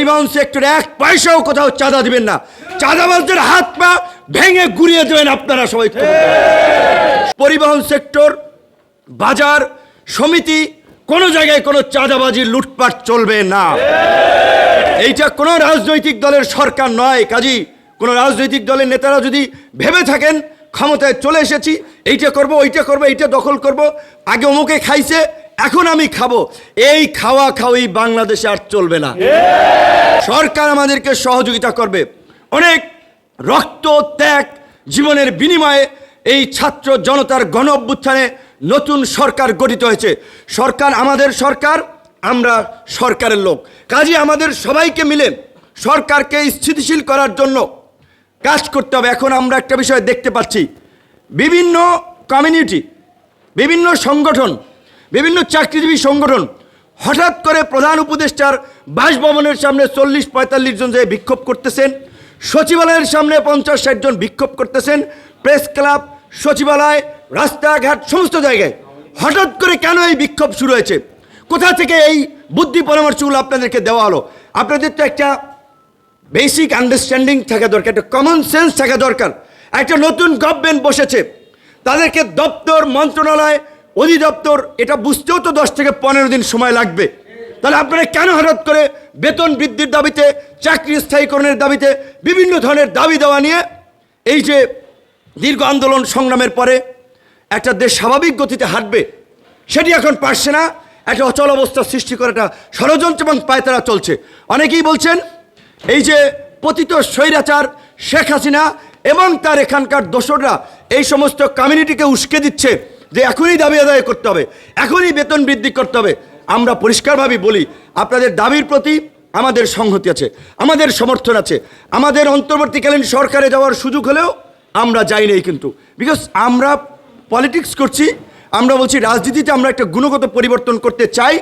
পরিবহন সেক্টরে এক পয়সাও কোথাও চাঁদা দিবেন না। চাঁদাবাজদের হাত পা ভেঙে গুড়িয়ে দেবেন আপনারা সবাই। পরিবহন সেক্টর, বাজার, সমিতি, কোনো জায়গায় কোনো চাঁদাবাজি লুটপাট চলবে না। এইটা কোনো রাজনৈতিক দলের সরকার নয়। কাজী, কোনো রাজনৈতিক দলের নেতারা যদি ভেবে থাকেন, ক্ষমতায় চলে এসেছি, এইটা করব, ওইটা করব, এইটা দখল করব, আগে অমুকে খাইছে এখন আমি খাব। এই খাওয়া খাওয়াই বাংলাদেশে আর চলবে না। সরকার আমাদেরকে সহযোগিতা করবে। অনেক রক্ত ত্যাগ জীবনের বিনিময়ে এই ছাত্র জনতার গণ অভ্যুত্থানে নতুন সরকার গঠিত হয়েছে। সরকার আমাদের সরকার আমরা সরকারের লোক। কাজে আমাদের সবাইকে মিলে সরকারকে স্থিতিশীল করার জন্য কাজ করতে হবে। এখন আমরা একটা বিষয় দেখতে পাচ্ছি। বিভিন্ন কমিউনিটি বিভিন্ন সংগঠন বিভিন্ন চাকরিজীবী সংগঠন হঠাৎ করে প্রধান উপদেষ্টার বাসভবনের সামনে চল্লিশ পঁয়তাল্লিশ জন যে বিক্ষোভ করতেছেন, সচিবালয়ের সামনে পঞ্চাশ ষাট জন বিক্ষোভ করতেছেন, প্রেস ক্লাব, সচিবালয়, রাস্তাঘাট, সমস্ত জায়গায়। হঠাৎ করে কেন এই বিক্ষোভ শুরু হয়েছে? কোথা থেকে এই বুদ্ধি পরামর্শগুলো আপনাদেরকে দেওয়া হলো? আপনাদের তো একটা বেসিক আন্ডারস্ট্যান্ডিং থাকা দরকার, একটা কমন সেন্স থাকা দরকার। একটা নতুন গভর্নমেন্ট বসেছে। তাদেরকে দপ্তর, মন্ত্রণালয় অধিদপ্তর, এটা বুঝতেও তো দশ থেকে পনেরো দিন সময় লাগবে। তাহলে আপনারা কেন হঠাৎ করে বেতন বৃদ্ধির দাবিতে, চাকরি স্থায়ীকরণের দাবিতে বিভিন্ন ধরনের দাবি দেওয়া নিয়ে এই যে দীর্ঘ আন্দোলন সংগ্রামের পরে একটা দেশ স্বাভাবিক গতিতে হাঁটবে, সেটি এখন পারছে না। একটা অচল অবস্থা সৃষ্টি করে একটা ষড়যন্ত্র এবং পায়তারা চলছে। অনেকেই বলছেন, এই যে পতিত স্বৈরাচার শেখ হাসিনা এবং তার এখানকার দোসররা এই সমস্ত কমিউনিটিকে উস্কে দিচ্ছে যে এখনই দাবি আদায় করতে হবে, এখনই বেতন বৃদ্ধি করতে হবে। আমরা পরিষ্কারভাবে বলি, আপনাদের দাবির প্রতি আমাদের সংহতি আছে, আমাদের সমর্থন আছে, আমাদের অন্তর্বর্তীকালীন সরকারে যাওয়ার সুযোগ হলেও আমরা যাই নাই কিন্তু। বিকজ আমরা পলিটিক্স করছি, আমরা বলছি রাজনীতিতে আমরা একটা গুণগত পরিবর্তন করতে চাই,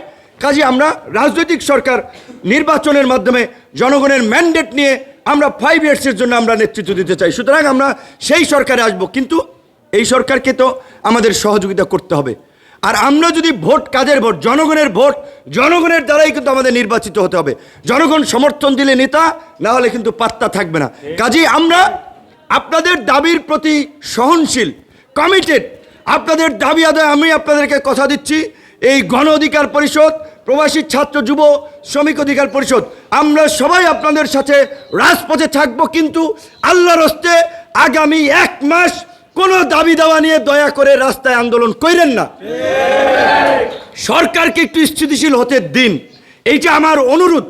কাজে আমরা রাজনৈতিক সরকার নির্বাচনের মাধ্যমে জনগণের ম্যান্ডেট নিয়ে আমরা ফাইভ ইয়ার্সের জন্য আমরা নেতৃত্ব দিতে চাই। সুতরাং আমরা সেই সরকারে আসব, কিন্তু এই সরকারকে তো আমাদের সহযোগিতা করতে হবে। আর আমরা যদি ভোট কাদের ভোট? জনগণের ভোট। জনগণের দ্বারাই কিন্তু আমাদের নির্বাচিত হতে হবে। জনগণ সমর্থন দিলে নেতা, না হলে কিন্তু পাত্তা থাকবে না। কাজেই আমরা আপনাদের দাবির প্রতি সহনশীল কমিটেড আপনাদের দাবি আদায় আমি আপনাদেরকে কথা দিচ্ছি। এই গণ অধিকার পরিষদ, প্রবাসী ছাত্র, যুব, শ্রমিক অধিকার পরিষদ, আমরা সবাই আপনাদের সাথে রাজপথে থাকব, কিন্তু আল্লাহর হস্তে আগামী এক মাস কোনো দাবি দাওয়া নিয়ে দয়া করে রাস্তায় আন্দোলন করেন না। সরকারকে একটু স্থিতিশীল হতে দিন। এইটা আমার অনুরোধ।